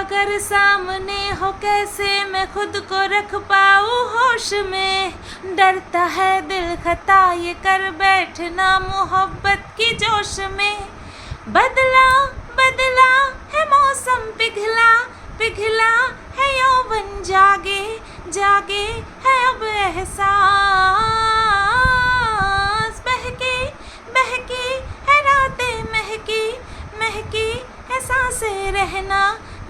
अगर सामने हो, कैसे मैं खुद को रख पाऊँ होश में? डरता है दिल खता ये कर बैठना मोहब्बत की जोश में। बदला बदला है मौसम, पिघला पिघला है यौवन, जागे जागे है अब एहसास। बहके बहके है रातें महकी महकी है साँसें रहना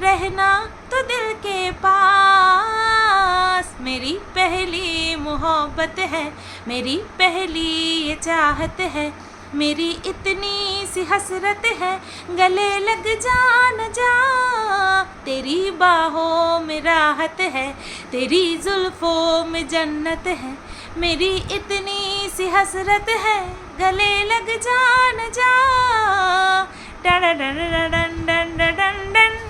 रहना तो दिल के पास मेरी पहली मोहब्बत है मेरी पहली ये चाहत है मेरी इतनी सी हसरत है गले लग जा न जा तेरी बाहों में राहत है तेरी जुल्फों में जन्नत है मेरी इतनी सी हसरत है गले लग जा न जा डन डन डन डन डन डन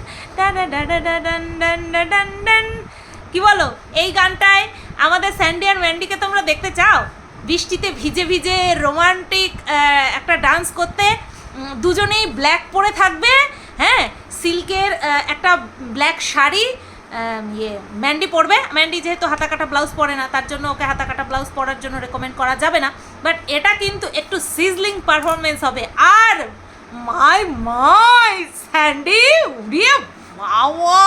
কি বলো এই গানটায় আমাদের স্যান্ডি আর ম্যান্ডিকে তোমরা দেখতে চাও বৃষ্টিতে ভিজে ভিজে রোমান্টিক একটা ডান্স করতে দুজনেই ব্ল্যাক পরে থাকবে হ্যাঁ সিল্কের একটা ব্ল্যাক শাড়ি ইয়ে ম্যান্ডি পরবে ম্যান্ডি যেহেতু হাতা কাটা ব্লাউজ পরে না তার জন্য ওকে হাতা কাটা ব্লাউজ পরার জন্য রেকমেন্ড করা যাবে না বাট এটা কিন্তু একটু সিজলিং পারফরমেন্স হবে আর মাই মাই স্যান্ডি উড়িয়ে বাবা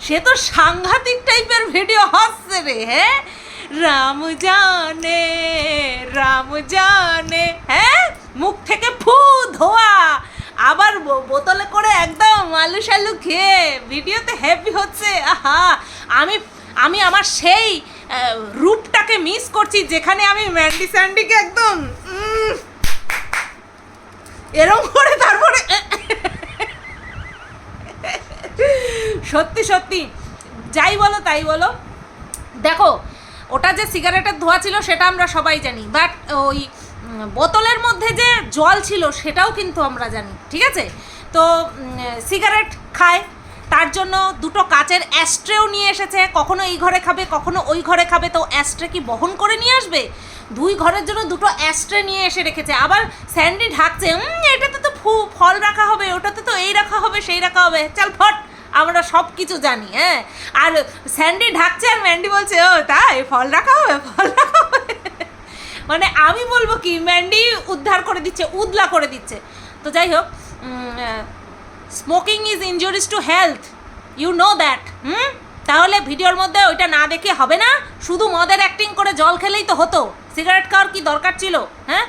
সে তো সাংঘাতিক টাইপের ভিডিও হচ্ছে রে হ্যাঁ? রাম জানে রাম জানে হ্যাঁ? মুখ থেকে ফু ধোয়া, আবার বোতলে করে একদম আলু শালু খেয়ে ভিডিওতে হ্যাপি হচ্ছে, আহা! আমি আমি আমার সেই রূপটাকে মিস করছি যেখানে আমি ম্যান্ডি স্যান্ডিকে একদম এরম করে তারপরে সত্যি সত্যি। যাই বলো তাই বলো। দেখো ওটা যে সিগারেটের ধোয়া ছিল সেটা আমরা সবাই জানি। বাট ওই বোতলের মধ্যে যে জল ছিল সেটাও কিন্তু আমরা জানি ঠিক আছে? তো সিগারেট খায়। তার জন্য দুটো কাচের অ্যাস্ট্রেও নিয়ে এসেছে। কখনো এই ঘরে খাবে কখনো ওই ঘরে খাবে। তো অ্যাস্ট্রে কি বহন করে নিয়ে আসবে? দুই ঘরের জন্য দুটো অ্যাস্ট্রে নিয়ে এসে রেখেছে। আবার স্যান্ডি ঢাকছে "উম, এটাতে তো ফু ফল রাখা হবে ওটাতে তো এই রাখা হবে সেই রাখা হবে। চাল ফট। আমরা সব কিছু জানি হ্যাঁ? আর স্যান্ডি ঢাকছে আর ম্যান্ডি বলছে, ও, তাই? ফল রাখা হবে, ফল রাখা হবে। মানে আমি বলব কি, ম্যান্ডি উদ্ধার করে দিচ্ছে, উদলা করে দিচ্ছে। তো যাই হোক smoking is injurious to health you know that hmm? তাহলে ভিডিওর মধ্যে ওইটা না দেখে হবে না। শুধু মদের অ্যাক্টিং করে জল খেলেই তো হতো। সিগারেট খাওয়ার কি দরকার ছিল হ্যাঁ?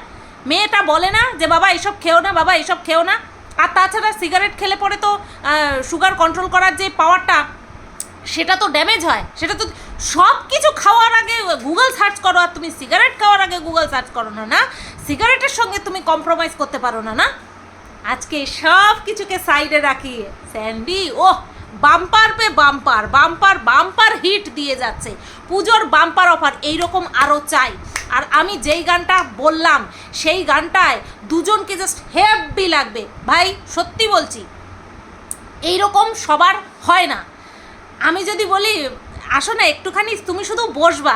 মেয়েটা বলে না যে, বাবা, এসব খেও না, বাবা, এসব খেও না। আর তাছাড়া সিগারেট খেলে পরে তো সুগার কন্ট্রোল করার যে পাওয়ারটা সেটা তো ড্যামেজ হয়। সেটা তো সব কিছু খাওয়ার আগে গুগল সার্চ করো, আর তুমি সিগারেট খাওয়ার আগে গুগল সার্চ করো না না? সিগারেটের সঙ্গে তুমি কম্প্রোমাইজ করতে পারো না না? আজকে সব কিছুকে সাইডে রাখি স্যান্ডি, ওহ! বাম্পার পে বাম্পার বাম্পার বাম্পার হিট দিয়ে যাচ্ছে। পুজোর বাম্পার অফার এইরকম আরও চাই। আর আমি যেই গানটা বললাম, সেই গানটায় দুজনকে জাস্ট হেভি লাগবে। ভাই, সত্যি বলছি, এইরকম সবার হয় না। আমি যদি বলি, আসো না একটুখানি, তুমি শুধু বসবা।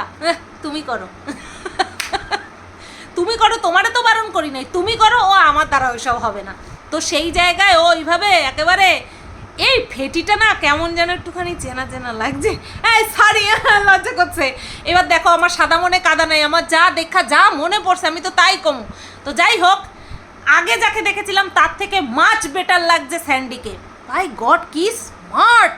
তুমি করো। তুমি করো, তোমারে তো বারণ করি নাই। তুমি করো, ও আমার দ্বারা ওইসব হবে না। তো সেই জায়গায় ও ওইভাবে একেবারে এই ফেটিটা না কেমন যেন একটুখানি চেনা চেনা লাগছে। এই সারি লজ্জা করছে। এবার দেখো, আমার সাদা মনে, কাদা নাই। আমার যা দেখা, যা মনে পড়ছে, আমি তো তাই কম। তো যাই হোক, আগে যাকে দেখেছিলাম, তার থেকে মাচ বেটার লাগছে স্যান্ডিকে। ভাই গড কি স্মার্ট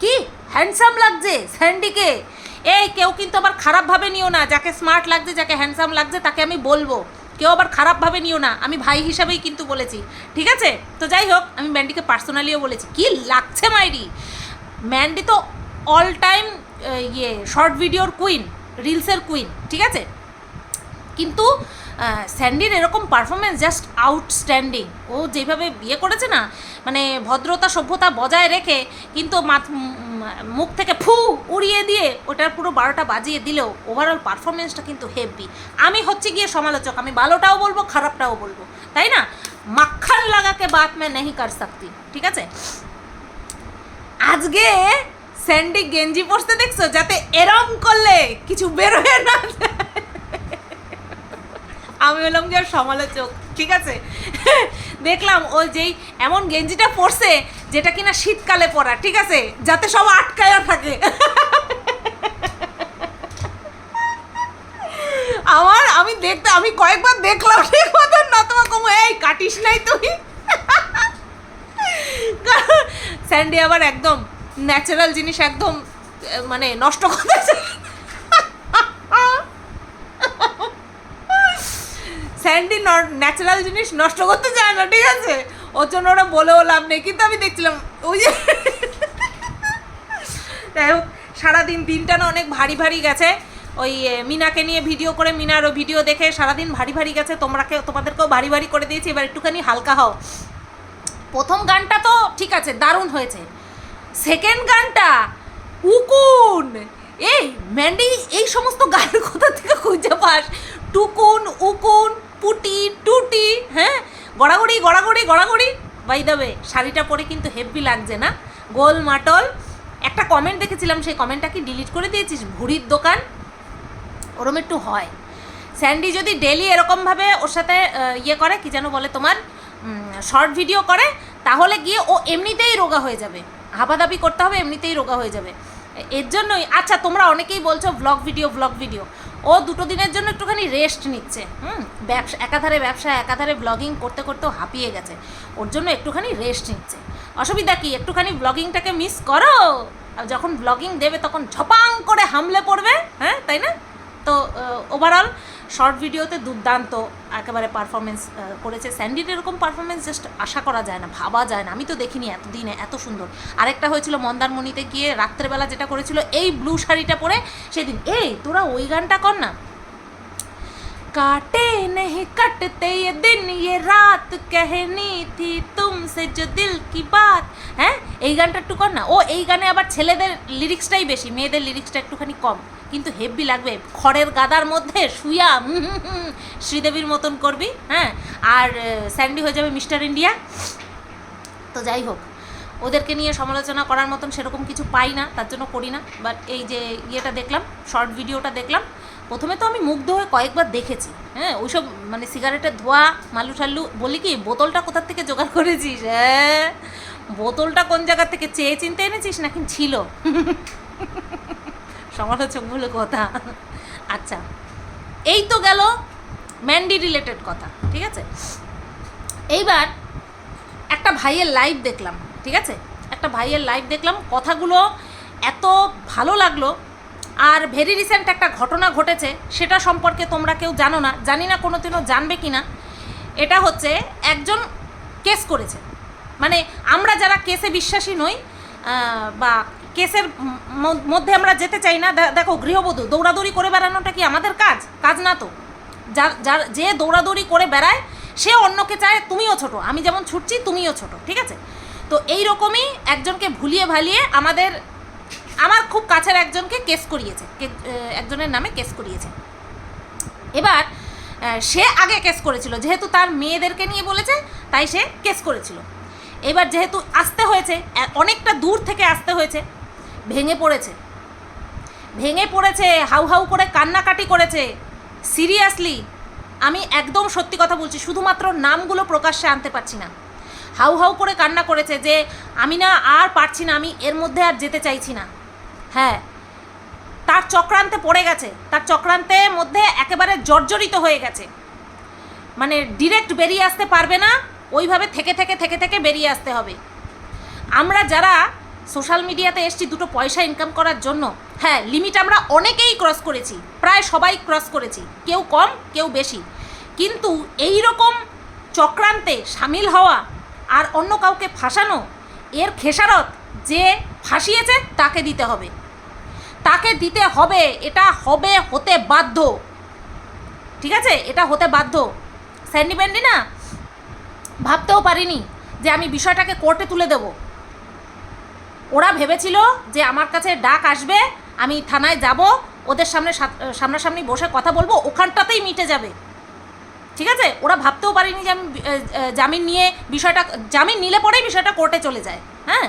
কি হ্যান্ডসাম লাগছে স্যান্ডিকে। এই, কেউ কিন্তু আবার খারাপভাবে নিও না। যাকে স্মার্ট লাগছে, যাকে হ্যান্ডসাম লাগছে, তাকে আমি বলব। কেউ আবার খারাপভাবে নিও না। আমি ভাই হিসাবেই কিন্তু বলেছি। ঠিক আছে? তো যাই হোক, আমি ম্যান্ডিকে পার্সোনালিও বলেছি। কি লাগছে মাইরি? ম্যান্ডি তো অল টাইম ইয়ে শর্ট ভিডিওর কুইন রিলসের কুইন ঠিক আছে? কিন্তু স্যান্ডির এরকম পারফরমেন্স জাস্ট আউটস্ট্যান্ডিং ও যেভাবে বিয়ে করেছে না মানে ভদ্রতা, সভ্যতা বজায় রেখে, কিন্তু মুখ থেকে ফু উড়িয়ে দিয়ে ওটার পুরো বারোটা বাজিয়ে দিলেও ওভারঅল পারফরমেন্সটা কিন্তু হেভি আমি হচ্ছে গিয়ে সমালোচক, আমি ভালোটাও বলব, খারাপটাও বলব, তাই না? মাখন লাগাকে বাত মে নেই কর সকতি, ঠিক আছে? আজকে স্যান্ডি গেঞ্জি পরতে দেখছ? যাতে এরম করলে কিছু বেরোয় না আমি বললাম গিয়ে সমালোচক। ঠিক আছে? দেখলাম ও যেই এমন গেঞ্জিটা পরছে, যেটা কিনা শীতকালে পরা, ঠিক আছে? যাতে সব আটকায়া থাকে। আমার, আমি দেখতে, আমি কয়েকবার দেখলাম না কম এই, কাটিস নাই তুই? স্যান্ডি আবার একদম ন্যাচারাল জিনিস, একদম মানে নষ্ট করতেছে স্যান্ডি ন্যাচারাল জিনিস নষ্ট করতে চায় না, ঠিক আছে? ওর জন্য ওরা বলেও লাভ নেই। কিন্তু আমি দেখছিলাম, ওই যে যাই হোক, সারাদিন দিনটা না অনেক ভারী ভারী গেছে। ওই মিনাকে নিয়ে ভিডিও করে মিনারও ভিডিও দেখে সারাদিন ভারী ভারী গেছে। তোমরাকে, তোমাদেরকেও ভারী ভারী করে দিয়েছি। এবার একটুখানি হালকা হও। প্রথম গানটা তো ঠিক আছে, দারুণ হয়েছে। সেকেন্ড গানটা, উকুন! এই ম্যান্ডি এই সমস্ত গান কোথা থেকে খুঁজে পাস। টুকুন, উকুন পুটি, টুটি হ্যাঁ? গড়াগড়ি গড়াগড়ি গড়াগড়ি। বাই দেবে শাড়িটা পরে কিন্তু হেভি লাগছে না। গোল মাটল। একটা কমেন্ট দেখেছিলাম, সেই কমেন্টটা কি ডিলিট করে দিয়েছিস? ভুড়ির দোকান? ওরম একটু হয়। স্যান্ডি যদি ডেলি এরকমভাবে ওর সাথে ইয়ে করে, কি যেন বলে তোমার শর্ট ভিডিও করে, তাহলে গিয়ে ও এমনিতেই রোগা হয়ে যাবে। হাবাদাবি করতে হবে, এমনিতেই রোগা হয়ে যাবে। এর জন্যই আচ্ছা তোমরা অনেকেই বলছো ব্লগ ভিডিও ব্লগ ভিডিও ও দুটো দিনের জন্য একটুখানি রেস্ট নিচ্ছে, হুম? ব্যবসা, একাধারে ব্যবসা, একাধারে ব্লগিং করতে করতেও হাঁপিয়ে গেছে। ওর জন্য একটুখানি রেস্ট নিচ্ছে। অসুবিধা কি? একটুখানি ব্লগিংটাকে মিস করো? আর যখন ব্লগিং দেবে তখন ঝপাং করে হামলে পড়বে হ্যাঁ? তাই না? তো ওভারঅল শর্ট ভিডিওতে দুর্দান্ত একেবারে পারফরমেন্স করেছে। স্যান্ডির এরকম পারফরমেন্স জাস্ট আশা করা যায় না, ভাবা যায় না। আমি তো দেখিনি এতদিনে, এত সুন্দর। আরেকটা হয়েছিল মন্দারমণিতে গিয়ে রাত্রেবেলা যেটা করেছিল, এই ব্লু শাড়িটা পরে সেদিন, এই, তোরা ওই গানটা কর না। काटे नहीं कटते ये दिन ये रात कहनी थी तुमसे जो दिल की बात হ্যাঁ এই গানটা একটু কর না ও এই গানে আবার ছেলেদের লিরিক্সটাই বেশি মেয়েদের লিরিক্সটা একটুখানি কম কিন্তু হেভি লাগবে খড়ের গাদার মধ্যে শুয়া উম হুম হুম, শ্রীদেবীর মতন করবি হ্যাঁ আর আহ, স্যান্ডি হয়ে যাবে মিস্টার ইন্ডিয়া তো যাই হোক ওদেরকে নিয়ে সমালোচনা করার মতন সেরকম কিছু পাই না তার জন্য করি না বাট এই যে ইয়েটা দেখলাম শর্ট ভিডিওটা দেখলাম প্রথমে তো আমি মুগ্ধ হয়ে কয়েকবার দেখেছি। হ্যাঁ ওইসব মানে সিগারেটের ধোয়া, মালু টাল্লু বলি কি, বোতলটা কোথার থেকে জোগাড় করেছিস হ্যাঁ? বোতলটা কোন জায়গা থেকে চেয়ে চিনতে এনেছিস নাকি ছিল? সমালোচক বলে কথা। আচ্ছা এই তো গেল ম্যান্ডি রিলেটেড কথা, ঠিক আছে? এইবার একটা ভাইয়ের লাইভ দেখলাম, ঠিক আছে? একটা ভাইয়ের লাইভ দেখলাম, কথাগুলো এত ভালো লাগল আর ভেরি রিসেন্ট একটা ঘটনা ঘটেছে, সেটা সম্পর্কে তোমরা কেউ জানো না, জানি না কোনো দিনও জানবে কি না এটা হচ্ছে একজন কেস করেছে। মানে আমরা যারা কেসে বিশ্বাসী নই বা কেসের মধ্যে আমরা যেতে চাই না দেখো গৃহবধূ, দৌড়াদৌড়ি করে বেড়ানোটা কি আমাদের কাজ? কাজ না তো। যার, যে দৌড়াদৌড়ি করে বেড়ায়, সে অন্যকে চায় তুমিও ছোট, আমি যেমন ছুটছি তুমিও ছোট, ঠিক আছে? তো এই রকমই একজনকে ভুলিয়ে ভালিয়ে আমাদের আমার খুব কাছের একজনকে কেস করিয়েছে একজনের নামে কেস করিয়েছে। এবার সে আগে কেস করেছিল, যেহেতু তার মেয়েদেরকে নিয়ে বলেছে, তাই সে কেস করেছিল। এবার যেহেতু আসতে হয়েছে অনেকটা দূর থেকে আসতে হয়েছে, ভেঙে পড়েছে। ভেঙে পড়েছে, হাউ হাউ করে কান্নাকাটি করেছে। সিরিয়াসলি, আমি একদম সত্যি কথা বলছি, শুধুমাত্র নামগুলো প্রকাশ্যে আনতে পারছি না। হাউ হাউ করে কান্না করেছে যে, আমি না আর পারছি না, আমি এর মধ্যে আর যেতে চাইছি না। হ্যাঁ তার চক্রান্তে পড়ে গেছে। তার চক্রান্তের মধ্যে একেবারে জর্জরিত হয়ে গেছে। মানে ডিরেক্ট বেরিয়ে আসতে পারবে না, ওইভাবে থেকে থেকে থেকে থেকে বেরিয়ে আসতে হবে। আমরা যারা সোশ্যাল মিডিয়াতে এসছি, দুটো পয়সা ইনকাম করার জন্য হ্যাঁ লিমিট আমরা অনেকেই ক্রস করেছি, প্রায় সবাই ক্রস করেছি, কেউ কম, কেউ বেশি। কিন্তু এই রকম চক্রান্তে সামিল হওয়া আর অন্য কাউকে ফাঁসানো, এর খেসারত যে ফাঁসিয়েছে তাকে দিতে হবে। তাকে দিতে হবে, এটা হবে হতে বাধ্য। ঠিক আছে? এটা হতে বাধ্য। স্যান্ডি ব্যান্ডি না? ভাবতেও পারিনি যে আমি বিষয়টাকে কোর্টে তুলে দেব। ওরা ভেবেছিল যে আমার কাছে ডাক আসবে, আমি থানায় যাব, ওদের সামনে সামনাসামনি বসে কথা বলব, ওখানটাতেই মিটে যাবে। ঠিক আছে? ওরা ভাবতেও পারেনি যে আমি জামিন নিয়ে বিষয়টা, জামিন নিলে পরেই বিষয়টা কোর্টে চলে যায়। হ্যাঁ?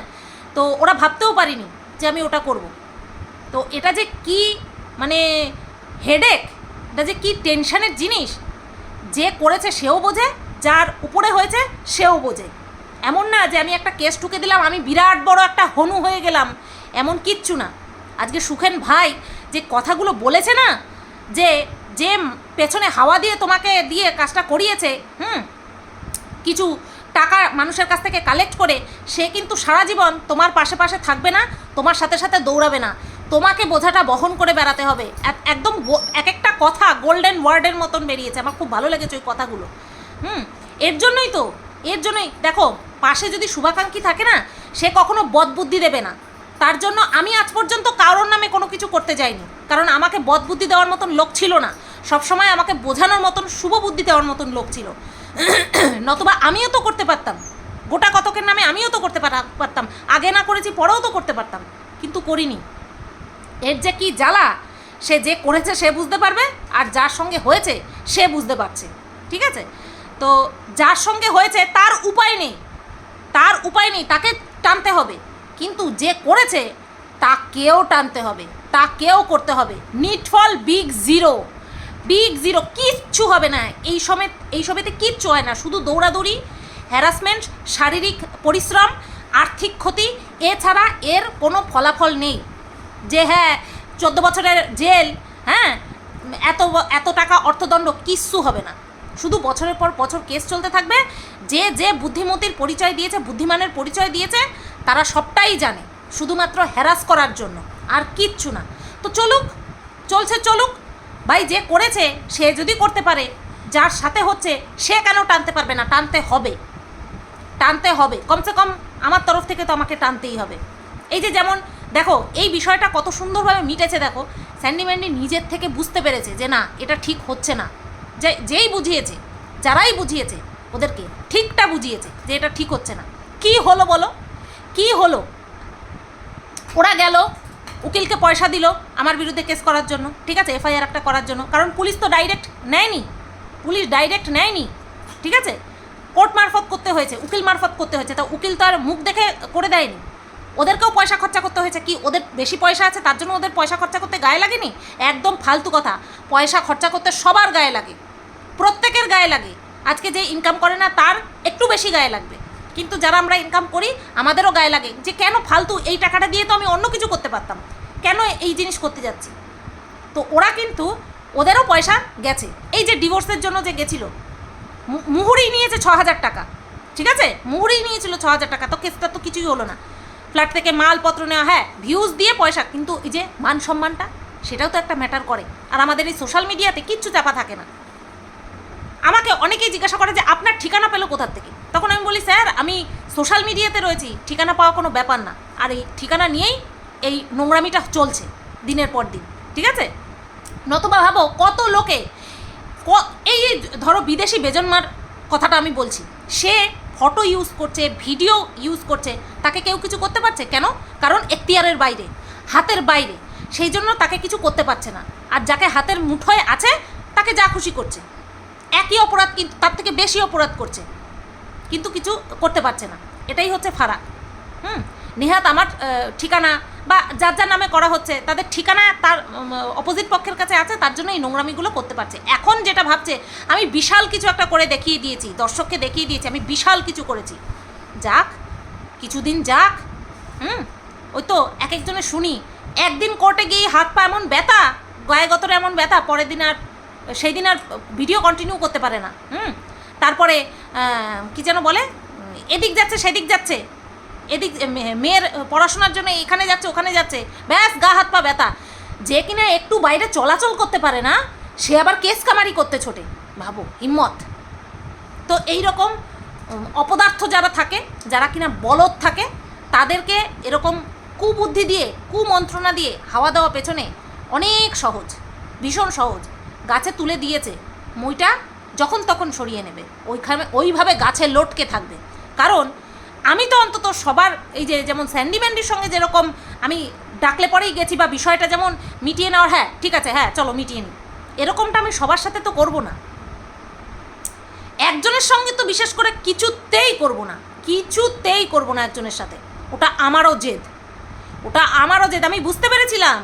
তো ওরা ভাবতেও পারিনি যে আমি ওটা করব। তো এটা যে কি মানে হেডেক এটা যে কি টেনশনের জিনিস? যে করেছে সেও বোঝে, যার উপরে হয়েছে সেও বোঝে। এমন না যে আমি একটা কেস ঠুকে দিলাম, আমি বিরাট বড় একটা হনু হয়ে গেলাম। এমন কিচ্ছু না। আজকে সুখেন ভাই যে কথাগুলো বলেছে না, যে যে পেছনে হাওয়া দিয়ে তোমাকে দিয়ে কাজটা করিয়েছে, হুম, কিছু টাকা মানুষের কাছ থেকে কালেক্ট করে, সে কিন্তু সারা জীবন তোমার পাশে পাশে থাকবে না, তোমার সাথে সাথে দৌড়াবে না। তোমাকে বোঝাটা বহন করে বেড়াতে হবে। এক- একদম এক একটা কথা গোল্ডেন ওয়ার্ডের মতন বেরিয়েছে। আমার খুব ভালো লেগেছে ওই কথাগুলো। হুম, এর জন্যই তো, এর জন্যই। দেখো, পাশে যদি শুভাকাঙ্ক্ষী থাকে না, সে কখনো বদবুদ্ধি দেবে না। তার জন্য আমি আজ পর্যন্ত কারোর নামে কোনো কিছু করতে যাইনি। কারণ আমাকে বদবুদ্ধি দেওয়ার মতন লোক ছিল না। সবসময় আমাকে বোঝানোর মতন শুভ বুদ্ধি দেওয়ার মতন লোক ছিল। নতুবা আমিও তো করতে পারতাম। গোটা কতকের নামে আমিও তো করতে পারা- পারতাম। আগে না করেছি, পরেও তো করতে পারতাম। কিন্তু করিনি। এর যে কি জ্বালা, সে যে করেছে সে বুঝতে পারবে, আর যার সঙ্গে হয়েছে সে বুঝতে পারছে, ঠিক আছে? তো যার সঙ্গে হয়েছে তার উপায় নেই, তার উপায় নেই, তাকে টানতে হবে। কিন্তু যে করেছে, তাকেও টানতে হবে, তাকেও করতে হবে। নিটফল বিগ জিরো বিগ জিরো কিচ্ছু হবে না। এই সময় এই সবেতে কিচ্ছু হয় না। শুধু দৌড়াদৌড়ি হ্যারাসমেন্ট শারীরিক পরিশ্রম, আর্থিক ক্ষতি, এছাড়া এর কোনো ফলাফল নেই। যে হ্যাঁ চোদ্দ বছরের জেল হ্যাঁ এত এত টাকা অর্থদণ্ড কিচ্ছু হবে না। শুধু বছরের পর বছর কেস চলতে থাকবে। যে যে বুদ্ধিমতির পরিচয় দিয়েছে, বুদ্ধিমানের পরিচয় দিয়েছে, তারা সবটাই জানে, শুধুমাত্র হ্যারাস করার জন্য, আর কিচ্ছু না। তো চলুক, চলছে চলুক, ভাই যে করেছে, সে যদি করতে পারে, যার সাথে হচ্ছে, সে কেন টানতে পারবে না? টানতে হবে। টানতে হবে। কমসে কম আমার তরফ থেকে তো আমাকে টানতেই হবে। এই যে যেমন দেখো, এই বিষয়টা কত সুন্দরভাবে মিটেছে দেখো। স্যান্ডি ম্যান্ডি নিজের থেকে বুঝতে পেরেছে যে না, এটা ঠিক হচ্ছে না। যে, যেই বুঝিয়েছে, যারাই বুঝিয়েছে, ওদেরকে ঠিকটা বুঝিয়েছে যে এটা ঠিক হচ্ছে না। কি হলো বলো? কি হলো? ওরা গেল, উকিলকে পয়সা দিল আমার বিরুদ্ধে কেস করার জন্য, ঠিক আছে, এফআইআর একটা করার জন্য। কারণ পুলিশ তো ডাইরেক্ট নেয়নি। পুলিশ ডাইরেক্ট নেয়নি, ঠিক আছে? কোর্ট মারফত করতে হয়েছে, উকিল মারফত করতে হয়েছে। তা উকিল তো আর মুখ দেখে করে দেয়নি। ওদেরকেও পয়সা খরচা করতে হয়েছে। কি ওদের বেশি পয়সা আছে, তার জন্য ওদের পয়সা খরচা করতে গায়ে লাগেনি? একদম ফালতু কথা। পয়সা খরচা করতে সবার গায়ে লাগে। প্রত্যেকের গায়ে লাগে। আজকে যে ইনকাম করে না, তার একটু বেশি গায়ে লাগবে। কিন্তু যারা আমরা ইনকাম করি, আমাদেরও গায়ে লাগে। যে কেন ফালতু এই টাকাটা দিয়ে তো আমি অন্য কিছু করতে পারতাম? কেন এই জিনিস করতে যাচ্ছি? তো ওরা কিন্তু ওদেরও পয়সা গেছে। এই যে ডিভোর্সের জন্য যে গেছিল মুহুরি নিয়েছে ছ হাজার টাকা। ঠিক আছে? মুহুরি নিয়েছিল ছ হাজার টাকা। তো কেসটা তো কিছুই হলো না। ফ্ল্যাট থেকে মালপত্র নেওয়া হ্যাঁ ভিউজ দিয়ে পয়সা, কিন্তু এই যে মান সম্মানটা, সেটাও তো একটা ম্যাটার করে। আর আমাদের এই সোশ্যাল মিডিয়াতে কিচ্ছু চাপা থাকে না। আমাকে অনেকেই জিজ্ঞাসা করে যে, আপনার ঠিকানা পেল কোথার থেকে? তখন আমি বলি, স্যার, আমি সোশ্যাল মিডিয়াতে রয়েছি, ঠিকানা পাওয়া কোনো ব্যাপার না। আর এই ঠিকানা নিয়েই এই নোংরামিটা চলছে, দিনের পর দিন। ঠিক আছে? নতুবা ভাবো, কত লোকে এই ধরো বিদেশি বেজন্মার কথাটা আমি বলছি, সে ফটো ইউজ করছে ভিডিও ইউজ করছে, তাকে কেউ কিছু করতে পারছে? কেন? কারণ এখতিয়ারের বাইরে, হাতের বাইরে। সেই জন্য তাকে কিছু করতে পারছে না। আর যাকে হাতের মুঠোয় আছে, তাকে যা খুশি করছে। একই অপরাধ কিন্তু তার থেকে বেশি অপরাধ করছে। কিন্তু কিছু করতে পারছে না। এটাই হচ্ছে ফারাক। হুম? নেহাত আমার ঠিকানা বা যার যার নামে করা হচ্ছে, তাদের ঠিকানা তার অপোজিট পক্ষের কাছে আছে, তার জন্য এই নোংরামিগুলো করতে পারছে। এখন যেটা ভাবছে, আমি বিশাল কিছু একটা করে দেখিয়ে দিয়েছি, দর্শককে দেখিয়ে দিয়েছি, আমি বিশাল কিছু করেছি। যাক, কিছুদিন যাক, হুম, ওই তো এক একজনে শুনি, একদিন কোর্টে গিয়ে হাত পা এমন ব্যথা, গায়ে গতরে এমন ব্যথা, পরের দিন আর সেই দিন আর ভিডিও কন্টিনিউ করতে পারে না, হুম, তারপরে কি যেন বলে এদিক যাচ্ছে, সেদিক যাচ্ছে এদিক মেয়ের পড়াশোনার জন্য এখানে যাচ্ছে, ওখানে যাচ্ছে। ব্যাস, গা হাত পা ব্যথা। যে কিনা একটু বাইরে চলাচল করতে পারে না, সে আবার কেস কামারি করতে ছোটে। ভাবো, হিম্মত। তো এই রকম অপদার্থ যারা থাকে, যারা কিনা বলদ থাকে, তাদেরকে এরকম কুবুদ্ধি দিয়ে, কুমন্ত্রণা দিয়ে হাওয়া দেওয়া পেছনে অনেক সহজ, ভীষণ সহজ। গাছে তুলে দিয়েছে, মইটা যখন তখন সরিয়ে নেবে। ওইখানে, ওইভাবে গাছে লটকে থাকবে। কারণ আমি তো অন্তত সবার এই যে যেমন স্যান্ডি ম্যান্ডির সঙ্গে যেরকম আমি ডাকলে পরেই গেছি বা বিষয়টা যেমন মিটিয়ে নেওয়ার হ্যাঁ ঠিক আছে হ্যাঁ চলো মিটিয়ে নিই এরকমটা আমি সবার সাথে তো করব না। একজনের সঙ্গে তো বিশেষ করে কিছুতেই করব না, কিছুতেই করব না একজনের সাথে। ওটা আমারও জেদ। ওটা আমারও জেদ। আমি বুঝতে পেরেছিলাম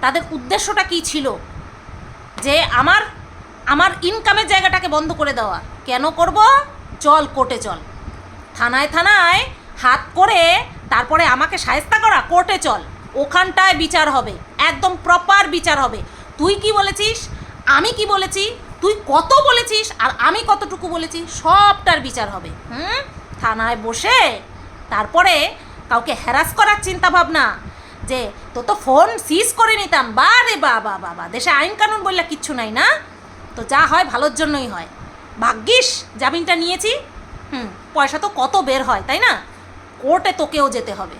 তাদের উদ্দেশ্যটা কী ছিল। যে আমার আমার ইনকামের জায়গাটাকে বন্ধ করে দেওয়া। কেন করব? চল কোর্টে চল থানায় থানায় হাত করে তারপরে আমাকে সায়স্তা করা, কোর্টে চল। ওখানটায় বিচার হবে, একদম প্রপার বিচার হবে। তুই কি বলেছিস? আমি কি বলেছি? তুই কত বলেছিস? আর আমি কতটুকু বলেছি? সবটার বিচার হবে। হুম? থানায় বসে তারপরে কাউকে হ্যারাস করার চিন্তা ভাবনা যে তো তো ফোন সিজ করে নিতাম। বা রে বা বা বা, দেশে আইন কানুন বললে কিচ্ছু নাই না? তো যা হয় ভালোর জন্যই হয়। ভাগ্যিস, জামিনটা নিয়েছি। হুম। পয়সা তো কত বের হয়, তাই না? কোর্টে তোকেও যেতে হবে।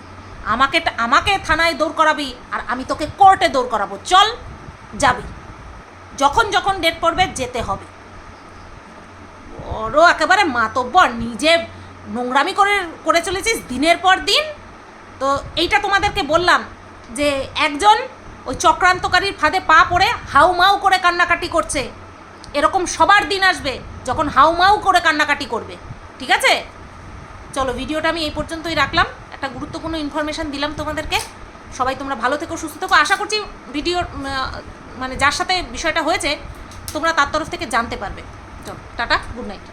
আমাকে আমাকে থানায় দৌড় করাবি আর আমি তোকে কোর্টে দৌড় করাবো। চল, যাবি। যখন যখন ডেট পড়বে, যেতে হবে। বড় একেবারে মাতব্বর। নিজে নোংরামি করে করে চলেছিস দিনের পর দিন। তো এইটা তোমাদেরকে বললাম যে একজন ওই চক্রান্তকারীর ফাঁদে পা পড়ে হাউমাউ করে কান্নাকাটি করছে। এরকম সবার দিন আসবে যখন হাউমাউ করে কান্নাকাটি করবে। ঠিক আছে? চলো, ভিডিওটা আমি এই পর্যন্তই রাখলাম। একটা গুরুত্বপূর্ণ ইনফরমেশান দিলাম তোমাদেরকে। সবাই তোমরা ভালো থেকো, সুস্থ থেকো। আশা করছি ভিডিও মানে যার সাথে বিষয়টা হয়েছে, তোমরা তার তরফ থেকে জানতে পারবে। চলো, টাটা গুড নাইট